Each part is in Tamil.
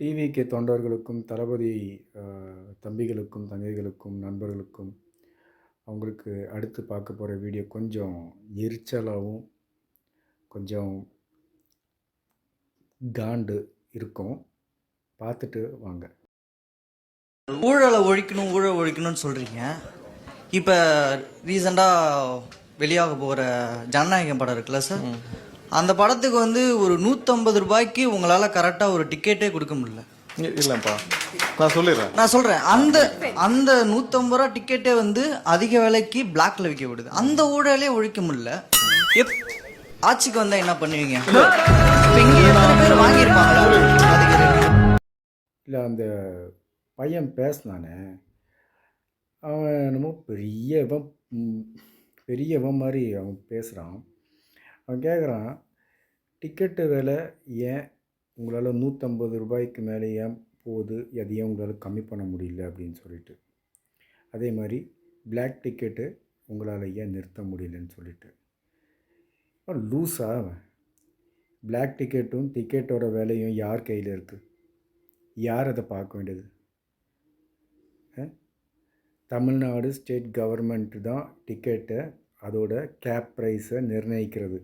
டிவிகே தொண்டர்களுக்கும் தளபதி தம்பிகளுக்கும் தங்கைகளுக்கும் நண்பர்களுக்கும் அவங்களுக்கு அடுத்து பார்க்க போகிற வீடியோ கொஞ்சம் எரிச்சலாகவும் கொஞ்சம் காண்டு இருக்கும். பார்த்துட்டு வாங்க. ஊழலை ஒழிக்கணும் ஊழல் ஒழிக்கணும்னு சொல்றீங்க. இப்போ ரீசெண்டாக வெளியாக போகிற ஜனநாயகம் படம் இருக்குல்ல சார்? அந்த படத்துக்கு வந்து ஒரு நூற்றம்பது ரூபாய்க்கு உங்களால் கரெக்டாக ஒரு டிக்கெட்டே கொடுக்க முடியல. இல்லப்பா. நான் சொல்லிடுறேன். நான் சொல்கிறேன் அந்த அந்த நூற்றம்பது ரூபா டிக்கெட்டே வந்து அதிக விலைக்கு பிளாக்ல விற்க விடுது அந்த ஊழலே ஒழிக்க முடியல. எப் ஆட்சிக்கு வந்தால் என்ன பண்ணுவீங்க? பேர் வாங்கியிருப்பாங்களா? இல்லை அந்த பையன் பேசினானே. அவன் என்னமோ பெரிய இவன் ம், பெரிய இவன் மாதிரி அவன் பேசுகிறான் அவன் கேட்குறான் டிக்கெட்டு விலை ஏன் உங்களால் நூற்றம்பது ரூபாய்க்கு மேலே ஏன் போகுது? அது ஏன் உங்களால் கம்மி பண்ண முடியல அப்படின்னு சொல்லிட்டு. அதே மாதிரி பிளாக் டிக்கெட்டு உங்களால் ஏன் நிறுத்த முடியலன்னு சொல்லிட்டு. அவன் லூஸா அவன். பிளாக் டிக்கெட்டும் டிக்கெட்டோட விலையும் யார் கையில் இருக்குது யார் அதை பார்க்க வேண்டியது? தமிழ்நாடு ஸ்டேட் கவர்மெண்ட்டு தான் டிக்கெட்டை அதோட கேப் ப்ரைஸை நிர்ணயிக்கிறது.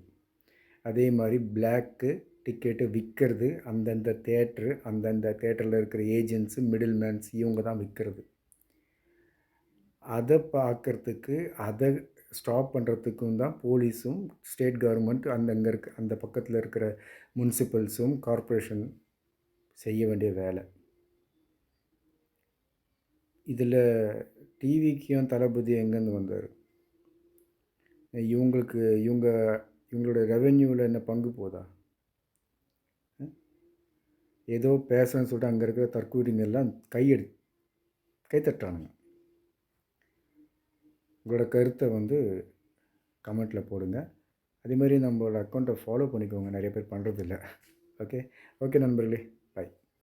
அதே மாதிரி பிளாக்கு டிக்கெட்டு விற்கிறது அந்தந்த தேட்ரு அந்தந்த தேட்டரில் இருக்கிற ஏஜென்ட்ஸு மிடில் மேன்ஸ் இவங்க தான் விற்கிறது அதை பார்க்கறதுக்கு அதை ஸ்டாப் பண்ணுறதுக்கும் தான் போலீஸும் ஸ்டேட் கவர்மெண்ட் அந்தங்கே இருக்க அந்த பக்கத்தில் இருக்கிற முனிசிபல்ஸும் கார்ப்பரேஷன் செய்ய வேண்டிய வேலை. இதில் டிவிக்கும் தளபதி எங்கேருந்து வந்தார்? இவங்களுக்கு இவங்க இவங்களோட ரெவென்யூவில் என்ன பங்கு போதா? ஏதோ பேசுகிறேன்னு சொல்லிட்டு அங்கே இருக்கிற தற்கூரிங்கெல்லாம் கையெடு கைத்தட்டுறானுங்க. உங்களோட கருத்தை வந்து கமெண்ட்டில் போடுங்க. அதே மாதிரி நம்மளோட அக்கௌண்ட்டை ஃபாலோ பண்ணிக்கோங்க. நிறைய பேர் பண்ணுறதில்ல ஓகே ஓகே நண்பர்களே.